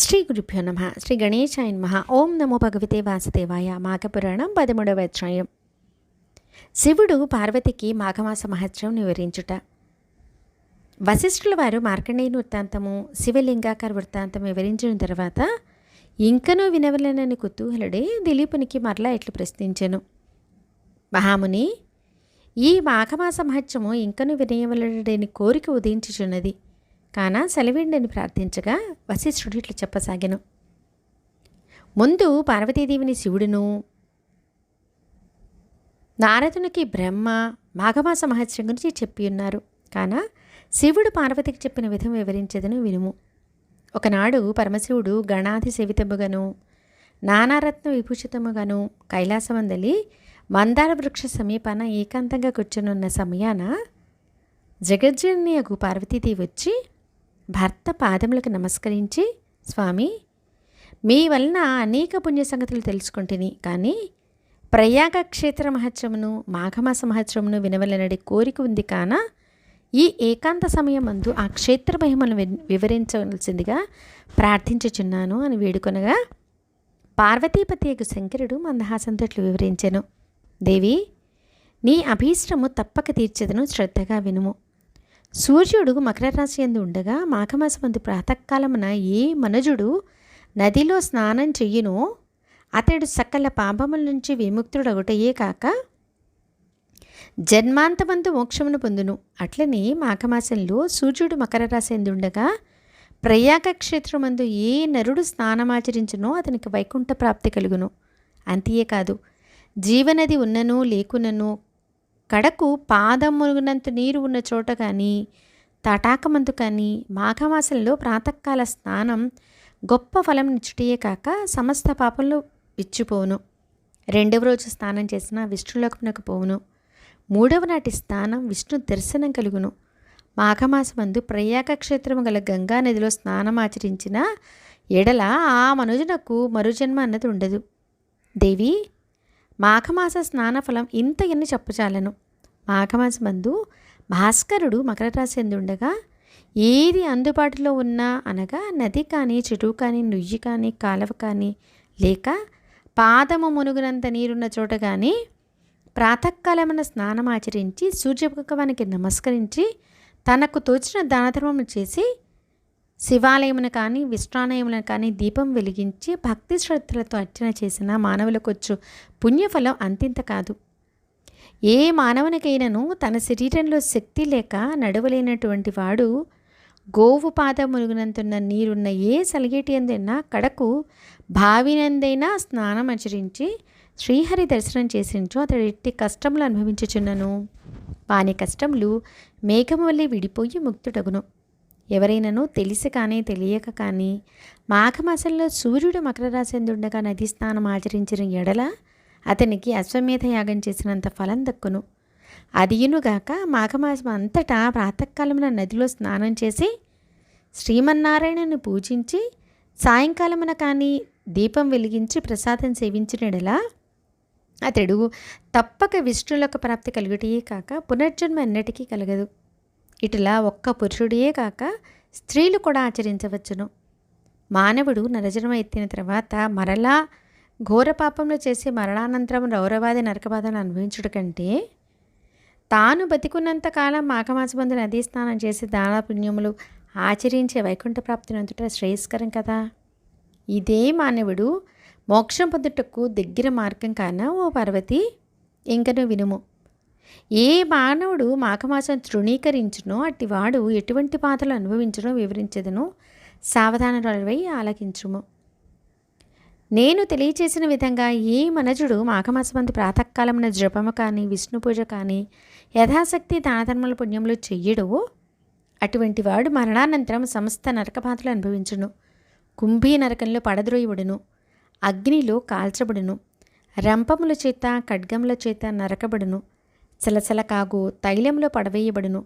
శ్రీ గురుభ్యో నమ శ్రీ గణేశాయ నమ ఓం నమో భగవతే వాసుదేవాయ మాఘపురాణం పదమూడవ అధ్యాయం శివుడు పార్వతికి మాఘమాస మహత్యం వివరించుట. వశిష్ఠుల వారు మార్కండేయ వృత్తాంతము శివలింగాకార వృత్తాంతం వివరించిన తర్వాత ఇంకనూ వినవలనని కుతూహలుడే దిలీపునికి మరలా ఇట్లు ప్రశ్నించెను. మహాముని ఈ మాఘమాస మహత్యము ఇంకను వినయవలడని కోరిక ఉదయించుచున్నది. కాన సెలవిండని ప్రార్థించగా వశిష్ఠుడు ఇట్లు చెప్పసాగెను. ముందు పార్వతీదేవిని శివుడును నారదునికి బ్రహ్మ మాఘమాస మహత్యం గురించి చెప్పి ఉన్నారు. కాన శివుడు పార్వతికి చెప్పిన విధం వివరించదను వినుము. ఒకనాడు పరమశివుడు గణాధి సేవితముగను నానారత్న విభూషితముగాను కైలాసమందలి మందార వృక్ష సమీపాన ఏకాంతంగా కూర్చొనున్న సమయాన జగజ్జనీయకు పార్వతీదేవి వచ్చి భర్త పాదములకు నమస్కరించి స్వామి మీ వలన అనేక పుణ్య సంగతులు తెలుసుకుంటుని కానీ ప్రయాగ క్షేత్ర మహత్యమును మాఘమాస మహత్యమును వినవలనడి కోరిక ఉంది కాన ఈ ఏకాంత సమయమందు ఆ క్షేత్ర మహిమను వి- వివరించవలసిందిగా ప్రార్థించుచున్నాను అని వేడుకొనగా పార్వతీపతి యొక్క శంకరుడు మందహాసంతట్లు వివరించాను. దేవి నీ అభీష్టము తప్పక తీర్చదను శ్రద్ధగా వినుము. సూర్యుడు మకర రాశి ఎందు ఉండగా మాఘమాసమందు ప్రాతకాలమున ఏ మనుజుడు నదిలో స్నానం చెయ్యునో అతడు సకల పాపముల నుంచి విముక్తుడగుటయే కాక జన్మాంతమందు మోక్షమును పొందును. అట్లనే మాఘమాసంలో సూర్యుడు మకర రాశి ఎందుండగా ప్రయాగ క్షేత్రమందు ఏ నరుడు స్నానమాచరించునో అతనికి వైకుంఠ ప్రాప్తి కలుగును అంతేకాదు జీవనది ఉన్నను లేకున్నను కడకు మునుగునంత నీరు ఉన్న చోట కానీ తటాకమందు కానీ మాఘమాసంలో ప్రాతకాల స్నానం గొప్ప ఫలం నిచ్చుటియే కాక సమస్త పాపంలో విచ్చిపోవును. రెండవ రోజు స్నానం చేసిన విష్ణులోకమునకు పోవును. మూడవ నాటి స్నానం విష్ణు దర్శనం కలుగును. మాఘమాసమందు ప్రయాగ క్షేత్రము గల గంగా నదిలో స్నానం ఆచరించిన ఎడల ఆ మనుజునకు మరుజన్మ అన్నది ఉండదు. దేవి మాఘమాస స్నానఫలం ఇంత ఎన్ని చెప్పచాలను? మాఘమాసమందు భాస్కరుడు మకర రాశి ఎందు ఉండగా ఏది అందుబాటులో ఉన్నా అనగా నది కానీ చెరువు కానీ నుయ్యి కానీ కాలువ కానీ లేక పాదము మునుగునంత నీరున్న చోట కానీ ప్రాతకాలమైన స్నానం ఆచరించి సూర్యభగవానికి నమస్కరించి తనకు తోచిన దానధర్మం చేసి శివాలయమును కానీ విశ్రాలయములను కానీ దీపం వెలిగించి భక్తి శ్రద్ధలతో అర్చన చేసిన మానవులకొచ్చు పుణ్యఫలం అంతింత కాదు. ఏ మానవునికైనను తన శరీరంలో శక్తి లేక నడవలేనటువంటి వాడు గోవు పాద మునుగునంతున్న నీరున్న ఏ సలిగేటి అందైనా కడకు భావినందైనా స్నానం ఆచరించి శ్రీహరి దర్శనం చేసించో అతడు ఎట్టి కష్టములు అనుభవించుచున్నను. వాని కష్టములు మేఘము వల్లే విడిపోయి ముక్తుడగును. ఎవరైనాను తెలిసి కానీ తెలియక కానీ మాఘమాసంలో సూర్యుడు మకర రాశి ఉండగా నది స్నానం ఆచరించిన ఎడల అతనికి అశ్వమేధ యాగం చేసినంత ఫలం దక్కును. అదియునుగాక మాఘమాసం అంతటా ప్రాతకాలమున నదిలో స్నానం చేసి శ్రీమన్నారాయణను పూజించి సాయంకాలమున కానీ దీపం వెలిగించి ప్రసాదం సేవించినడలా అతడు తప్పక విష్ణులకు ప్రాప్తి కలుగుటే కాక పునర్జన్మ ఎన్నటికీ కలగదు. ఇటులా ఒక్క పురుషుడియే కాక స్త్రీలు కూడా ఆచరించవచ్చును. మానవుడు నరజన్మ ఎత్తిన తర్వాత మరలా ఘోర పాపంలో చేసి మరణానంతరం రౌరవాది నరకబాధను అనుభవించుట కంటే తాను బతికున్నంత కాలం మాఘమాసమందు నదీ స్నానం చేసి దాన పుణ్యములు ఆచరించే వైకుంఠ ప్రాప్తిని ప్రాప్తినంతట శ్రేయస్కరం కదా. ఇదే మానవుడు మోక్షం పొందుటకు దగ్గర మార్గం కాన ఓ పార్వతి ఇంకను వినుము. ఏ మానవుడు మాఘమాసం తృణీకరించునో అట్టివాడు ఎటువంటి బాధలు అనుభవించడం వివరించదును. సావధానులవై ఆలకించుము. నేను తెలియచేసిన విధంగా ఏ మనజుడు మాఘమాసమంది ప్రాతకాలమున జపము కానీ విష్ణు పూజ కానీ యథాశక్తి దానధర్మల పుణ్యములు చెయ్యడు అటువంటి వాడు మరణానంతరం సమస్త నరకబాధలు అనుభవించును. కుంభీ నరకంలో పడద్రోయబడును అగ్నిలో కాల్చబడును. రంపముల చేత ఖడ్గముల చేత నరకబడును. చలచలకాగు కాగు తైలంలో పడవేయబడును.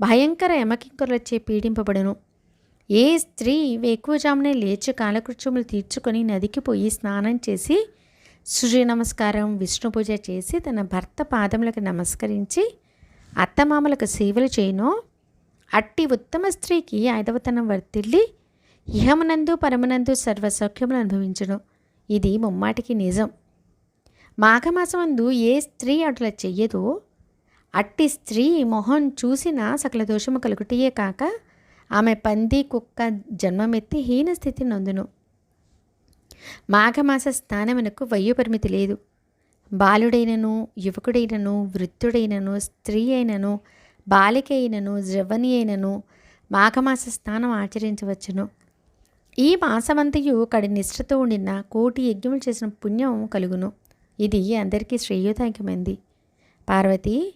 భయంకర యమకింకరులచే పీడింపబడును. ఏ స్త్రీ వేకువజామునే లేచి కాలకృత్యములు తీర్చుకొని నదికి పోయి స్నానం చేసి సూర్య నమస్కారం విష్ణు పూజ చేసి తన భర్త పాదములకు నమస్కరించి అత్తమామలకు సేవలు చేయను. అట్టి ఉత్తమ స్త్రీకి ఐదవతనం వర్తిల్లి ఇహమునందు పరమనందు సర్వసౌఖ్యములు అనుభవించును. ఇది ముమ్మాటికి నిజం. మాఘమాసమందు ఏ స్త్రీ అటుల చెయ్యదో. అట్టి స్త్రీ మొహం చూసిన సకల దోషము కలుగుటియే కాక ఆమె పంది కుక్క జన్మమెత్తి హీన స్థితి నందును. మాఘమాస స్నానమునకు వయో పరిమితి లేదు. బాలుడైనను యువకుడైనను వృద్ధుడైనను స్త్రీ అయినను బాలిక అయినను జవని అయినను మాఘమాస స్నానం ఆచరించవచ్చును. ఈ మాసమంతయు కడి నిష్ఠతో ఉండిన కోటి యజ్ఞములు చేసిన పుణ్యం కలుగును. ఇది అందరికీ శ్రేయోదాయకమైంది. పార్వతి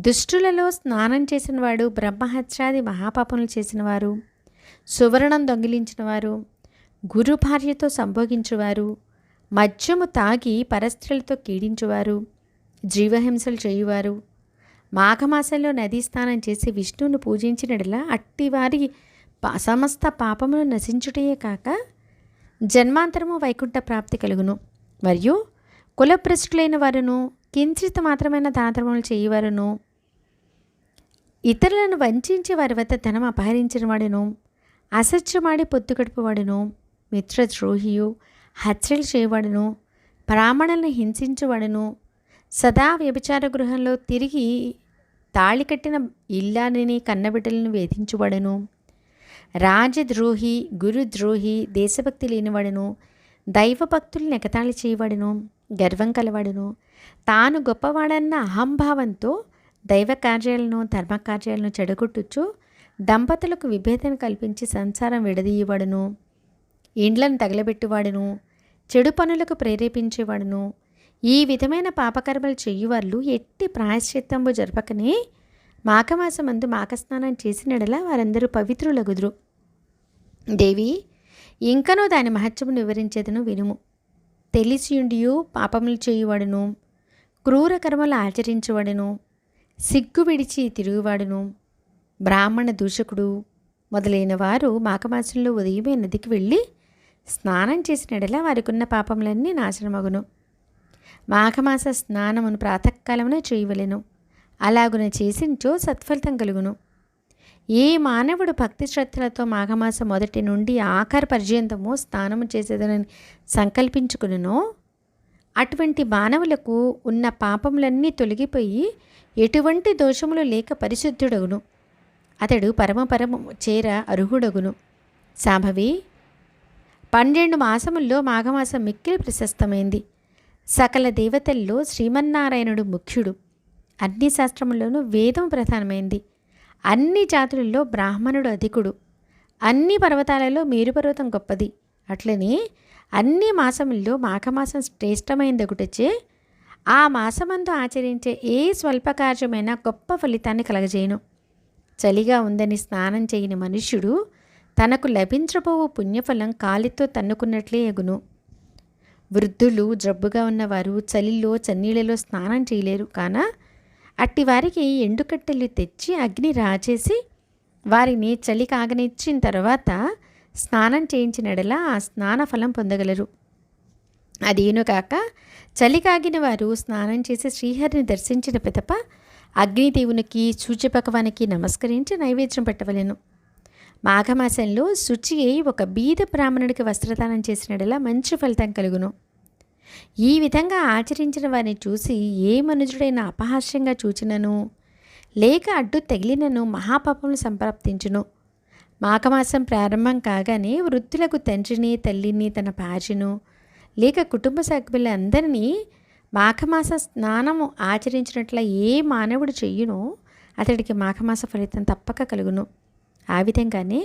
దుష్టులలో స్నానం చేసినవాడు బ్రహ్మహత్యాది మహాపాపములు చేసినవారు సువర్ణం దొంగిలించినవారు గురు భార్యతో సంభోగించువారు మద్యము తాగి పరస్త్రులతో కీడించువారు జీవహింసలు చేయువారు మాఘమాసంలో నదీ స్నానం చేసి విష్ణువును పూజించినడలా అట్టివారి వారి సమస్త పాపములు నశించుటయే కాక జన్మాంతరము వైకుంఠ ప్రాప్తి కలుగును. మరియు కులభ్రష్టులైన వారును కించిత్ మాత్రమైన దానధర్మములు చేయవారును ఇతరులను వంచి వారి వద్ద ధనం అపహరించిన వాడును అసత్యమాడి పొత్తు గడుపువాడును మిత్రద్రోహియు హత్యలు చేయవాడును బ్రాహ్మణులను హింసించువాడును సదా వ్యభిచార గృహంలో తిరిగి తాళి కట్టిన ఇల్లానిని కన్నబిడ్డలను వేధించువాడును రాజద్రోహి గురుద్రోహి దేశభక్తి లేనివాడును దైవభక్తులు నెకతాళి చేయవాడును గర్వం కలవాడును తాను గొప్పవాడన్న అహంభావంతో దైవ కార్యాలను ధర్మ కార్యాలను చెడగొట్టుచు దంపతులకు విభేదన కల్పించి సంసారం విడదీయవాడును. ఇండ్లను తగలబెట్టువాడును. చెడు పనులకు ప్రేరేపించేవాడును. ఈ విధమైన పాపకర్మలు చేయువాళ్ళు ఎట్టి ప్రాయశ్చిత్తంబు జరపకనే మాఘమాసమందు మాఘస్నానం చేసినడలా వారందరూ పవిత్రులగుదురు. దేవి ఇంకనూ దాని మహత్యమును వివరించేదను వినుము. తెలిసియుండియు పాపములు చేయువాడును. క్రూర కర్మలు ఆచరించువాడును. సిగ్గు విడిచి తిరుగువాడును. బ్రాహ్మణ దూషకుడు మొదలైన వారు మాఘమాసంలో ఉదయమే నదికి వెళ్ళి స్నానం చేసినడలా వారికున్న పాపములన్నీ నాశనమగును. మాఘమాస స్నానమును ప్రాతకాలమున చేయవలెను. అలాగున చేసించో సత్ఫలితం కలుగును. ఏ మానవుడు భక్తి శ్రద్ధలతో మాఘమాసం మొదటి నుండి ఆఖరి పర్యంతము స్నానము చేసేదని సంకల్పించుకునో అటువంటి మానవులకు ఉన్న పాపములన్నీ తొలగిపోయి ఎటువంటి దోషములు లేక పరిశుద్ధుడగును. అతడు పరమపరము చేర అర్హుడగును. సాంభవి పన్నెండు మాసముల్లో మాఘమాసం మిక్కిలి ప్రశస్తమైంది. సకల దేవతల్లో శ్రీమన్నారాయణుడు ముఖ్యుడు. అన్ని శాస్త్రముల్లోనూ వేదం ప్రధానమైంది. అన్ని జాతులలో బ్రాహ్మణుడు అధికుడు. అన్ని పర్వతాలలో మేరుపర్వతం గొప్పది. అట్లనే అన్ని మాసముల్లో మాఘమాసం శ్రేష్టమైనదొకటొచ్చే ఆ మాసమందు ఆచరించే ఏ స్వల్పకార్యమైన గొప్ప ఫలితాన్ని కలగజేయను. చలిగా ఉందని స్నానం చేయని మనుష్యుడు తనకు లభించబోవు పుణ్యఫలం కాలితో తన్నుకున్నట్లే ఎగును. వృద్ధులు జబ్బుగా ఉన్నవారు చలిలో చన్నీళ్ళలో స్నానం చేయలేరు. కాన అట్టి వారికి ఎండుకట్టెలు తెచ్చి అగ్ని రాచేసి వారిని చలి కాగనిచ్చిన తర్వాత స్నానం చేయించినడలా ఆ స్నాన ఫలం పొందగలరు. అదేను కాక చలికాగిన వారు స్నానం చేసి శ్రీహరిని దర్శించిన పిదప అగ్నిదేవునికి సూర్యపకవానికి నమస్కరించి నైవేద్యం పెట్టవలెను. మాఘమాసంలో శుచి అయి ఒక బీద బ్రాహ్మణుడికి వస్త్రదానం చేసినడలా మంచి ఫలితం కలుగును. ఈ విధంగా ఆచరించిన వారిని చూసి ఏ మనుజుడైనా అపహాస్యంగా చూచినను లేక అడ్డు తగిలినను మహాపాపములు సంప్రాప్తించును. మాఘమాసం ప్రారంభం కాగానే వృద్ధులకు తండ్రిని తల్లిని తన పాజను లేక కుటుంబ సభ్యులందరినీ మాఘమాస స్నానము ఆచరించినట్ల ఏ మానవుడు చెయ్యునో అతడికి మాఘమాస ఫలితం తప్పక కలుగును. ఆ విధంగానే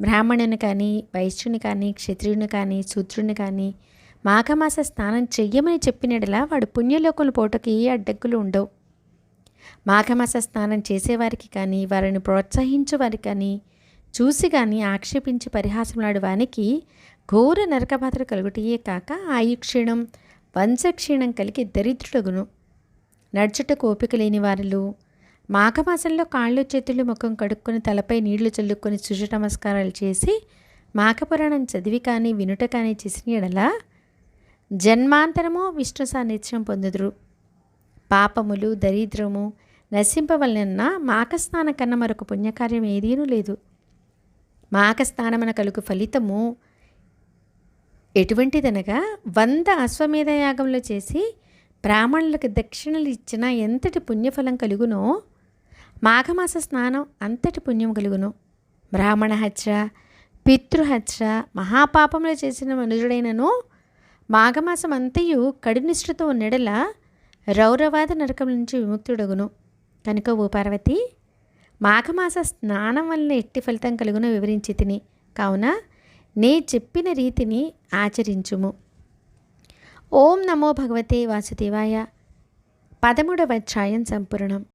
బ్రాహ్మణుని కానీ వైశ్యుని కానీ క్షత్రియుని కానీ శూద్రుని కానీ మాఘమాస స్నానం చెయ్యమని చెప్పినడలా వాడు పుణ్యలోకములు పోటకి ఏ అడ్డక్కులు ఉండవు. మాఘమాస స్నానం చేసేవారికి కానీ వారిని ప్రోత్సహించేవారికి కానీ చూసి కానీ ఆక్షేపించి పరిహాసములాడు వానికి ఘోర నరకబాధలు కలుగుటయే కాక ఆయుక్షీణం వంశక్షీణం కలిగి దరిద్రుడగును. నడుచుటకు ఓపిక లేని వారిలో మాఘమాసంలో కాళ్ళు చేతులు ముఖం కడుక్కొని తలపై నీళ్ళు చల్లుకొని సూర్య నమస్కారాలు చేసి మాఘపురాణం చదివి కానీ వినుట కానీ చేసిన ఎడలా జన్మాంతరము విష్ణు సాన్నిధ్యం పొందుదురు. పాపములు దరిద్రము నశింపవలన మాఘస్నాన కన్నా మరొక పుణ్యకార్యం ఏదీనూ లేదు. మాఘ స్నానమున కలుగు ఫలితము ఎటువంటిదనగా వంద అశ్వమేధ యాగంలో చేసి బ్రాహ్మణులకు దక్షిణలు ఇచ్చిన ఎంతటి పుణ్యఫలం కలుగునో మాఘమాస స్నానం అంతటి పుణ్యం కలుగును. బ్రాహ్మణ హత్య పితృహత్య మహాపాపంలో చేసిన మనుజుడైనను మాఘమాసం అంతయు కడినిష్ఠతో నెడల రౌరవాద నరకం నుంచి విముక్తుడగును. కనుక ఓ పార్వతి మాఘమాస స్నానం వలన ఎట్టి ఫలితం కలుగునో వివరించి తిని. కావున నే చెప్పిన రీతిని ఆచరించుము. ఓం నమో భగవతే వాసుదేవాయ. పదమూడవ అధ్యాయం సంపూర్ణం.